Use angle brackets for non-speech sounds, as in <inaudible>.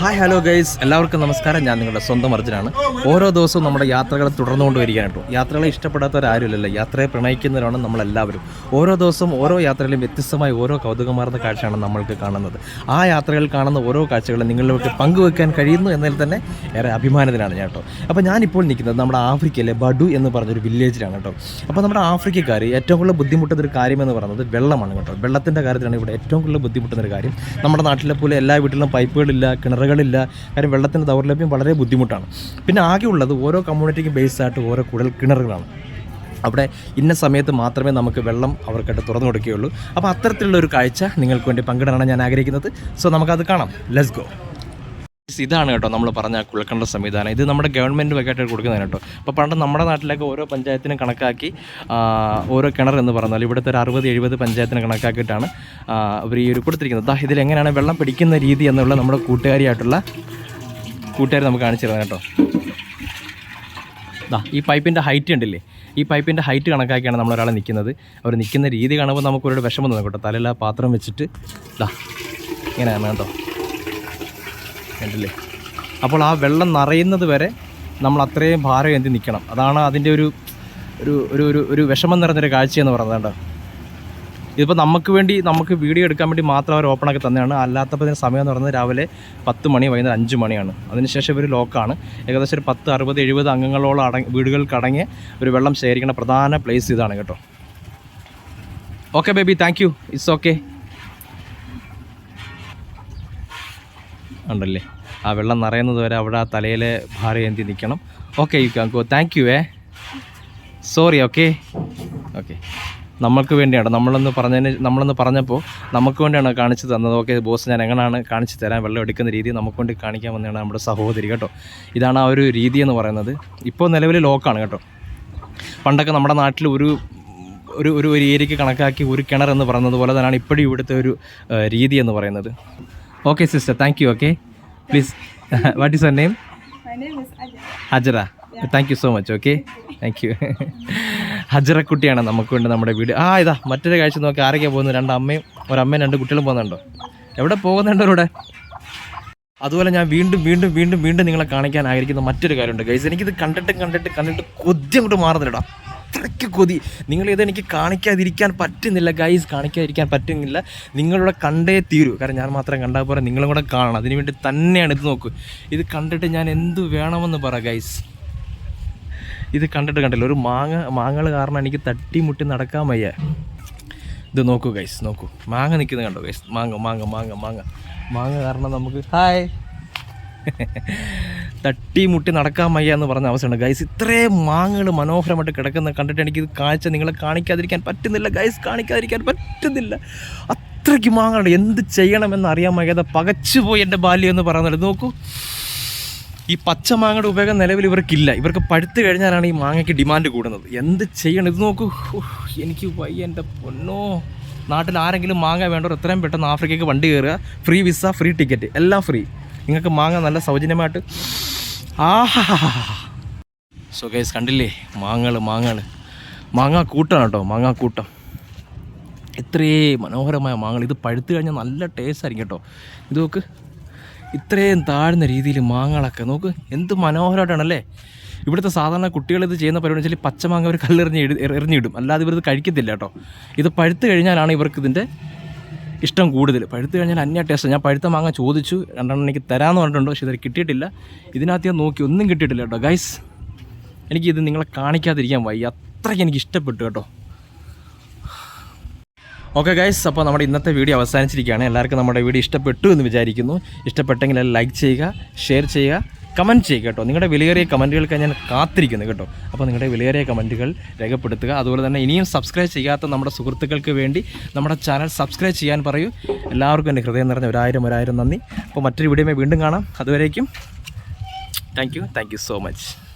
Hi hello guys എല്ലാവർക്കും നമസ്കാരം. ഞാൻ നിങ്ങളുടെ സ്വന്തം അർജുനാണ്. ഓരോ ദിവസവും നമ്മുടെ യാത്രകൾ തുടർന്നുകൊണ്ട് വരികയാണ് കേട്ടോ. യാത്രകളെ ഇഷ്ടപ്പെടാത്തവരാരുമില്ലല്ലോ യാത്രയെ പ്രണയിക്കുന്നവരാണ് നമ്മളെല്ലാവരും. ഓരോ ദിവസവും ഓരോ യാത്രയിലും വ്യത്യസ്തമായ ഓരോ കൗതുകമാർന്ന കാഴ്ചയാണ് നമ്മൾക്ക് കാണുന്നത്. ആ യാത്രകൾ കാണുന്ന ഓരോ കാഴ്ചകളും നിങ്ങളിലേക്ക് പങ്കുവെക്കാൻ കഴിയുന്നു എന്നതിൽ തന്നെ ഏറെ അഭിമാനത്തിനാണ് ഞാൻ കേട്ടോ. അപ്പോൾ ഞാനിപ്പോൾ നിൽക്കുന്നത് നമ്മുടെ ആഫ്രിക്കയിലെ ബഡു എന്ന് പറഞ്ഞൊരു വില്ലേജിലാണ് കേട്ടോ. അപ്പോൾ നമ്മുടെ ആഫ്രിക്കക്കാർ ഏറ്റവും കൂടുതൽ ബുദ്ധിമുട്ടുന്ന ഒരു കാര്യമെന്ന് പറയുന്നത് വെള്ളമാണ് കേട്ടോ. വെള്ളത്തിന്റെ കാര്യത്തിലാണ് ഇവിടെ ഏറ്റവും കൂടുതൽ ബുദ്ധിമുട്ടുന്ന ഒരു കാര്യം. നമ്മുടെ നാട്ടിലെ പോലെ എല്ലാ വീട്ടിലും പൈപ്പുകളില്ല കിണറുകളില്ല കാര്യം വെള്ളത്തിന്റെ ദൗർലഭ്യം വളരെ ബുദ്ധിമുട്ടാണ്. പിന്നെ ആകെ ഉള്ളത് ഓരോ കമ്മ്യൂണിറ്റിക്കും ബേസ് ആയിട്ട് ഓരോ കുഴൽ കിണറുകളാണ്. അവിടെ ഇന്ന സമയത്ത് മാത്രമേ നമുക്ക് വെള്ളം അവർക്കായിട്ട് തുറന്നു കൊടുക്കുകയുള്ളൂ. അപ്പോൾ അത്തരത്തിലുള്ള ഒരു കാഴ്ച നിങ്ങൾക്ക് വേണ്ടി പങ്കിടാനാണ് ഞാൻ ആഗ്രഹിക്കുന്നത്. സോ നമുക്കത് കാണാം. ലെറ്റ്സ് ഗോ ഇതാണ് കേട്ടോ നമ്മൾ പറഞ്ഞ ആ കുഴൽക്കിണർ സംവിധാനം. ഇത് നമ്മുടെ ഗവൺമെന്റ് വകയായിട്ട് കൊടുക്കുന്നതാണ് കേട്ടോ. അപ്പോൾ പണ്ട് നമ്മുടെ നാട്ടിലൊക്കെ ഓരോ പഞ്ചായത്തിനും കണക്കാക്കി ഓരോ കിണർ എന്ന് പറഞ്ഞാൽ ഇവിടുത്തെ ഒരു അറുപത് എഴുപത് പഞ്ചായത്തിന് കണക്കാക്കിയിട്ടാണ് അവർ ഈ ഒരു കൊടുത്തിരിക്കുന്നത്. ദാ ഇതിലെങ്ങനെയാണ് വെള്ളം പിടിക്കുന്ന രീതി എന്നുള്ള നമ്മുടെ കൂട്ടുകാരിയായിട്ടുള്ള കൂട്ടുകാർ നമുക്ക് കാണിച്ചു തരുന്നത് കേട്ടോ. ദാ ഈ പൈപ്പിന്റെ ഹൈറ്റ് ഉണ്ടല്ലേ ഈ പൈപ്പിന്റെ ഹൈറ്റ് കണക്കാക്കിയാണ് നമ്മളൊരാളെ നിൽക്കുന്നത് അവർ നിൽക്കുന്ന രീതി കാണുമ്പോൾ നമുക്ക് ഒരു വിഷമം തന്നെ കേട്ടോ. തലയിലാ പാത്രം വെച്ചിട്ട് ദാ ഇങ്ങനെയാണ് കേട്ടോ. കണ്ടില്ലേ? അപ്പോൾ ആ വെള്ളം നിറയുന്നത് വരെ നമ്മൾ അത്രയും ഭാരം എന്തി നിൽക്കണം അതാണ് അതിന്റെ ഒരു ഒരു ഒരു ഒരു ഒരു വിഷമം നിറഞ്ഞൊരു കാഴ്ചയെന്ന് പറയുന്നത് കേട്ടോ ഇതിപ്പോൾ നമുക്ക് വേണ്ടി നമുക്ക് വീഡിയോ എടുക്കാൻ വേണ്ടി മാത്രം അവർ ഓപ്പൺ ആക്കി തന്നെയാണ്. അല്ലാത്തപ്പോൾ ഇതിന് സമയം എന്ന് പറയുന്നത് രാവിലെ പത്ത് മണി വൈകുന്നേരം അഞ്ച് മണിയാണ്. അതിനുശേഷം ഇവർ ലോക്കാണ് ഏകദേശം ഒരു പത്ത് അറുപത് എഴുപത് അംഗങ്ങളോളം അടങ്ങി വീടുകൾക്ക് അടങ്ങിയ ഒരു വെള്ളം ശേഖരിക്കുന്ന പ്രധാന പ്ലേസ് ഇതാണ് കേട്ടോ. Okay baby thank you it's okay ഉണ്ടല്ലേ? ആ വെള്ളം നിറയുന്നത് വരെ അവിടെ ആ തലയിൽ ഭാരം എന്തി നിൽക്കണം. ഓക്കെ യു കാങ്കോ താങ്ക് യു ഏ സോറി ഓക്കെ ഓക്കെ നമ്മൾക്ക് വേണ്ടിയാണ്. നമ്മളൊന്ന് പറഞ്ഞതിന് നമ്മളൊന്ന് പറഞ്ഞപ്പോൾ നമുക്ക് വേണ്ടിയാണ് കാണിച്ചു തന്നത്. ഓക്കെ ബോസ് ഞാൻ എങ്ങനെയാണ് കാണിച്ചു തരാൻ വെള്ളം എടുക്കുന്ന രീതി നമുക്ക് വേണ്ടി കാണിക്കാൻ വന്നതാണ് നമ്മുടെ സഹോദരി കേട്ടോ. ഇതാണ് ആ ഒരു രീതി എന്ന് പറയുന്നത്. ഇപ്പോൾ നിലവിൽ ലോക്കാണ് കേട്ടോ. പണ്ടൊക്കെ നമ്മുടെ നാട്ടിൽ ഒരു ഒരു ഒരു ഏരിയയ്ക്ക് കണക്കാക്കി ഒരു കിണർ എന്ന് പറയുന്നത് പോലെ തന്നെയാണ് ഇപ്പോഴും ഇവിടുത്തെ ഒരു രീതി എന്ന് പറയുന്നത്. Okay sister thank you okay please what is your name. Hajara thank you so much okay thank you Hajara കുട്ടിയാണ് നമുക്ക് വേണ്ടി നമ്മുടെ വീട്. ആ ഇതാ മറ്റൊരു കാഴ്ച നോക്കി. ആരൊക്കെയാണ് പോകുന്നത്? രണ്ട് അമ്മയും ഒരമ്മയും രണ്ട് കുട്ടികളും പോകുന്നുണ്ടോ? എവിടെ പോകുന്നുണ്ടോ ഇവിടെ അതുപോലെ ഞാൻ വീണ്ടും വീണ്ടും വീണ്ടും വീണ്ടും നിങ്ങളെ കാണിക്കാൻ ആഗ്രഹിക്കുന്ന മറ്റൊരു കാര്യമുണ്ട്. ഗൈസ് എനിക്കിത് കണ്ടിട്ട് കണ്ടിട്ട് കണ്ടിട്ട് കൊതി അങ്ങോട്ട് മാറുന്നില്ലടാ. അത്രയ്ക്ക് കൊതി. നിങ്ങൾ ഇത് എനിക്ക് കാണിക്കാതിരിക്കാൻ പറ്റുന്നില്ല. ഗൈസ് കാണിക്കാതിരിക്കാൻ പറ്റുന്നില്ല. നിങ്ങളിവിടെ കണ്ടേ തീരൂ. കാരണം ഞാൻ മാത്രം കണ്ടാൽ പോരാ. നിങ്ങളും കൂടെ കാണണം. അതിനു വേണ്ടി തന്നെയാണ് ഇത് നോക്കൂ. ഇത് കണ്ടിട്ട് ഞാൻ എന്ത് വേണമെന്ന് പറ ഗൈസ് ഇത് കണ്ടിട്ട് കണ്ടില്ല. ഒരു മാങ്ങ മാങ്ങകൾ കാരണം എനിക്ക് തട്ടിമുട്ടി നടക്കാൻ വയ്യ. ഇത് നോക്കൂ ഗൈസ് നോക്കൂ. മാങ്ങ നിൽക്കുന്നത് കണ്ടോ ഗൈസ് മാങ്ങ മാങ്ങ മാങ്ങ മാങ്ങ. മാങ്ങ കാരണം നമുക്ക് ഹായ് <laughs> തട്ടി മുട്ടി നടക്കാൻ വയ്യ എന്ന് പറഞ്ഞ അവസ്ഥയുണ്ട്. ഗൈസ് ഇത്രയും മാങ്ങകൾ മനോഹരമായിട്ട് കിടക്കുന്ന കണ്ടിട്ട് എനിക്ക് ഇത് കാഴ്ച നിങ്ങളെ കാണിക്കാതിരിക്കാൻ പറ്റുന്നില്ല. ഗൈസ് കാണിക്കാതിരിക്കാൻ പറ്റുന്നില്ല. അത്രയ്ക്ക് മാങ്ങകളുണ്ട്. എന്ത് ചെയ്യണമെന്ന് അറിയാൻ വയ്യാതെ പകച്ചുപോയി എന്റെ ബാല്യം എന്ന് പറയുന്നത്. നോക്കൂ. ഈ പച്ച മാങ്ങയുടെ ഉപയോഗം നിലവിൽ ഇവർക്കില്ല. ഇവർക്ക് പഴുത്ത് കഴിഞ്ഞാലാണ് ഈ മാങ്ങയ്ക്ക് ഡിമാൻഡ് കൂടുന്നത്. എന്ത് ചെയ്യണം? ഇത് നോക്കൂ. എനിക്ക് വയ്യ എന്റെ പൊന്നോ. നാട്ടിൽ ആരെങ്കിലും മാങ്ങ വേണ്ടവർ എത്രയും പെട്ടെന്ന് ആഫ്രിക്കയ്ക്ക് വണ്ടി കയറുക. ഫ്രീ വിസ ഫ്രീ ടിക്കറ്റ് എല്ലാം ഫ്രീ നിങ്ങൾക്ക് മാങ്ങ നല്ല സൗജന്യമായിട്ട് സോ ഗൈസ് കണ്ടില്ലേ? മാങ്ങൾ മാങ്ങൾ മാങ്ങാ കൂട്ടാണ് കേട്ടോ മാങ്ങാ കൂട്ടം. ഇത്രേ മനോഹരമായ മാങ്ങൾ ഇത് പഴുത്തു കഴിഞ്ഞാൽ നല്ല ടേസ്റ്റ് ആയിരിക്കും കേട്ടോ. ഇത് നോക്ക്. ഇത്രയും താഴ്ന്ന രീതിയിൽ മാങ്ങകളൊക്കെ നോക്ക്. എന്ത് മനോഹരമായിട്ടാണല്ലേ ഇവിടുത്തെ സാധാരണ കുട്ടികൾ ഇത് ചെയ്യുന്ന പരിപാടി വെച്ചാൽ പച്ചമാങ്ങ അവർ കല്ലെറിഞ്ഞ് എറിഞ്ഞിടും അല്ലാതെ ഇവരിത് കഴിക്കത്തില്ല കേട്ടോ. ഇത് പഴുത്തു കഴിഞ്ഞാലാണ് ഇവർക്ക് ഇതിന്റെ ഇഷ്ടം കൂടുതൽ. പഴുത്ത് കഴിഞ്ഞാൽ അന്യ ടേസ്റ്റ് ഞാൻ പഴുത്ത മാങ്ങ ചോദിച്ചു. രണ്ടെണ്ണം എനിക്ക് തരാമെന്ന് പറഞ്ഞിട്ടുണ്ട്. പക്ഷേ ഇതുവരെ കിട്ടിയിട്ടില്ല. ഇതിനകത്ത് നോക്കി. ഒന്നും കിട്ടിയിട്ടില്ല കേട്ടോ. ഗൈസ് എനിക്കിത് നിങ്ങളെ കാണിക്കാതിരിക്കാൻ വയ്യ. അത്രയ്ക്ക് എനിക്ക് ഇഷ്ടപ്പെട്ടു കേട്ടോ. ഓക്കെ ഗൈസ് അപ്പോൾ നമ്മുടെ ഇന്നത്തെ വീഡിയോ അവസാനിച്ചിരിക്കുകയാണ്. എല്ലാവർക്കും നമ്മുടെ വീഡിയോ ഇഷ്ടപ്പെട്ടു എന്ന് വിചാരിക്കുന്നു. ഇഷ്ടപ്പെട്ടെങ്കിൽ ലൈക്ക് ചെയ്യുക ഷെയർ ചെയ്യുക. കമന്റ് ചെയ്യുക കേട്ടോ. നിങ്ങളുടെ വിലയേറിയ കമന്റുകൾക്ക് ഞാൻ കാത്തിരിക്കുന്നു കേട്ടോ. അപ്പോൾ നിങ്ങളുടെ വിലയേറിയ കമന്റുകൾ രേഖപ്പെടുത്തുക. അതുപോലെ തന്നെ ഇനിയും സബ്സ്ക്രൈബ് ചെയ്യാത്ത നമ്മുടെ സുഹൃത്തുക്കൾക്ക് വേണ്ടി നമ്മുടെ ചാനൽ സബ്സ്ക്രൈബ് ചെയ്യാൻ പറയൂ. എല്ലാവർക്കും എന്റെ ഹൃദയം നിറഞ്ഞ ഒരായിരം ഒരായിരം നന്ദി. അപ്പോൾ മറ്റൊരു വീഡിയോ വീണ്ടും കാണാം. അതുവരേക്കും thank you thank you so much